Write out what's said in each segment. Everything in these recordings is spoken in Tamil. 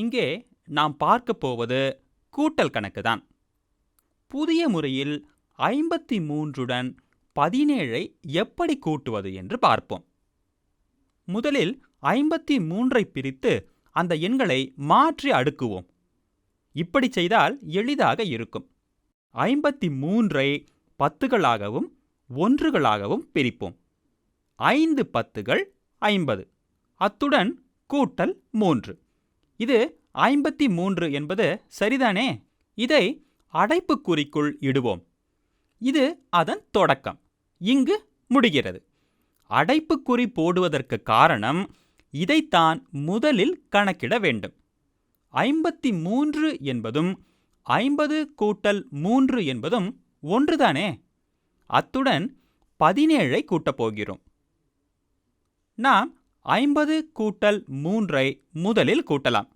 இங்கே நாம் பார்க்க போவது கூட்டல் கணக்கு தான் புதிய முறையில் ஐம்பத்தி மூன்றுடன் பதினேழை எப்படி கூட்டுவது என்று பார்ப்போம். முதலில் ஐம்பத்தி மூன்றை பிரித்து அந்த எண்களை மாற்றி அடுக்குவோம். இப்படி செய்தால் எளிதாக இருக்கும். ஐம்பத்தி மூன்றை பத்துகளாகவும் ஒன்றுகளாகவும் பிரிப்போம். ஐந்து பத்துகள் ஐம்பது. அத்துடன் கூட்டல் மூன்று. இது ஐம்பத்தி மூன்று என்பது சரிதானே? இதை அடைப்புக்குறிக்குள் இடுவோம். இது அதன் தொடக்கம். இங்கு முடிகிறது. அடைப்புக்குறி போடுவதற்கு காரணம் இதைத்தான் முதலில் கணக்கிட வேண்டும். ஐம்பத்தி மூன்று என்பதும் ஐம்பது கூட்டல் மூன்று என்பதும் ஒன்றுதானே? அத்துடன் பதினேழை கூட்டப் போகிறோம். நாம் ஐம்பது கூட்டல் மூன்றை முதலில் கூட்டலாம்.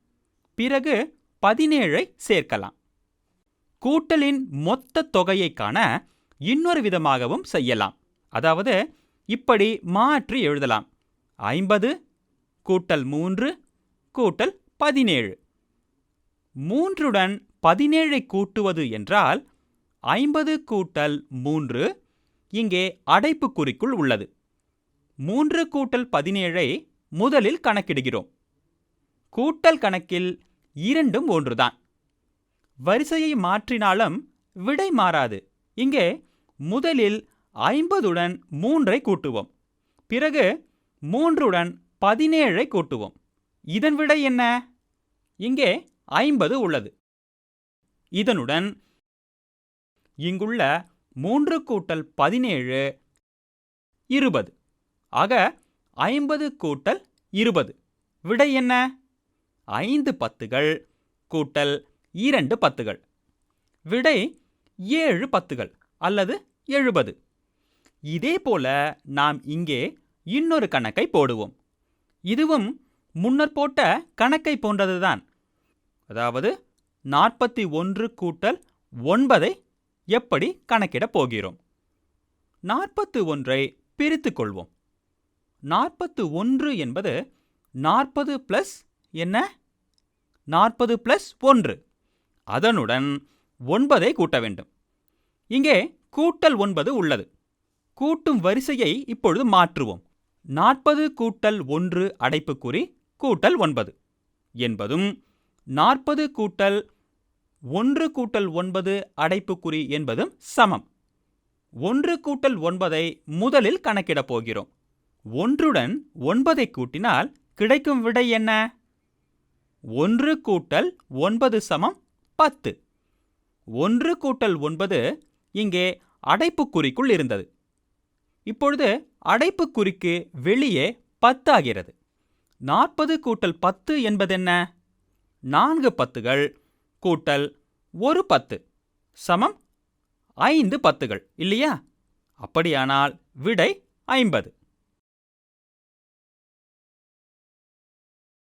பிறகு பதினேழை சேர்க்கலாம். கூட்டலின் மொத்த தொகையை காண இன்னொரு விதமாகவும் செய்யலாம். அதாவது இப்படி மாற்றி எழுதலாம். ஐம்பது கூட்டல் மூன்று கூட்டல் பதினேழு. மூன்றுடன் பதினேழை கூட்டுவது என்றால் ஐம்பது கூட்டல் மூன்று இங்கே அடைப்புக்குறிக்குள் உள்ளது. மூன்று கூட்டல் பதினேழை முதலில் கணக்கிடுகிறோம். கூட்டல் கணக்கில் இரண்டும் ஒன்றுதான். வரிசையை மாற்றினாலும் விடை மாறாது. இங்கே முதலில் ஐம்பதுடன் மூன்றை கூட்டுவோம். பிறகு மூன்றுடன் பதினேழை கூட்டுவோம். இதன் விடை என்ன? இங்கே ஐம்பது உள்ளது. இதனுடன் இங்குள்ள மூன்று கூட்டல் பதினேழு இருபது. ஆக ஐம்பது கூட்டல் இருபது. விடை என்ன? ஐந்து பத்துகள் கூட்டல் இரண்டு பத்துகள். விடை ஏழு பத்துகள் அல்லது எழுபது. இதே போல நாம் இங்கே இன்னொரு கணக்கை போடுவோம். இதுவும் முன்னர் போட்ட கணக்கை போன்றதுதான். அதாவது நாற்பத்தி ஒன்று கூட்டல் ஒன்பதை எப்படி கணக்கிடப் போகிறோம்? நாற்பத்து ஒன்றை பிரித்து கொள்வோம். நாற்பத்து ஒன்று என்பது நாற்பது பிளஸ் என்ன? நாற்பது பிளஸ் ஒன்று. அதனுடன் ஒன்பதை கூட்ட வேண்டும். இங்கே கூட்டல் ஒன்பது உள்ளது. கூட்டும் வரிசையை இப்பொழுது மாற்றுவோம். நாற்பது கூட்டல் ஒன்று அடைப்புக்குறி கூட்டல் ஒன்பது என்பதும் நாற்பது கூட்டல் ஒன்று கூட்டல் ஒன்பது அடைப்புக்குறி என்பதும் சமம். ஒன்று கூட்டல் ஒன்பதை முதலில் கணக்கிடப் போகிறோம். ஒன்றுடன் ஒன்பதை கூட்டினால் கிடைக்கும் விடை என்ன? ஒன்று கூட்டல் ஒன்பது சமம் பத்து. ஒன்று கூட்டல் ஒன்பது இங்கே அடைப்புக்குறிக்குள் இருந்தது. இப்பொழுது அடைப்புக்குறிக்கு வெளியே பத்து ஆகிறது. நாற்பது கூட்டல் பத்து என்பதென்ன? நான்கு பத்துகள் கூட்டல் ஒரு பத்து சமம் ஐந்து பத்துகள் இல்லையா? அப்படியானால் விடை ஐம்பது.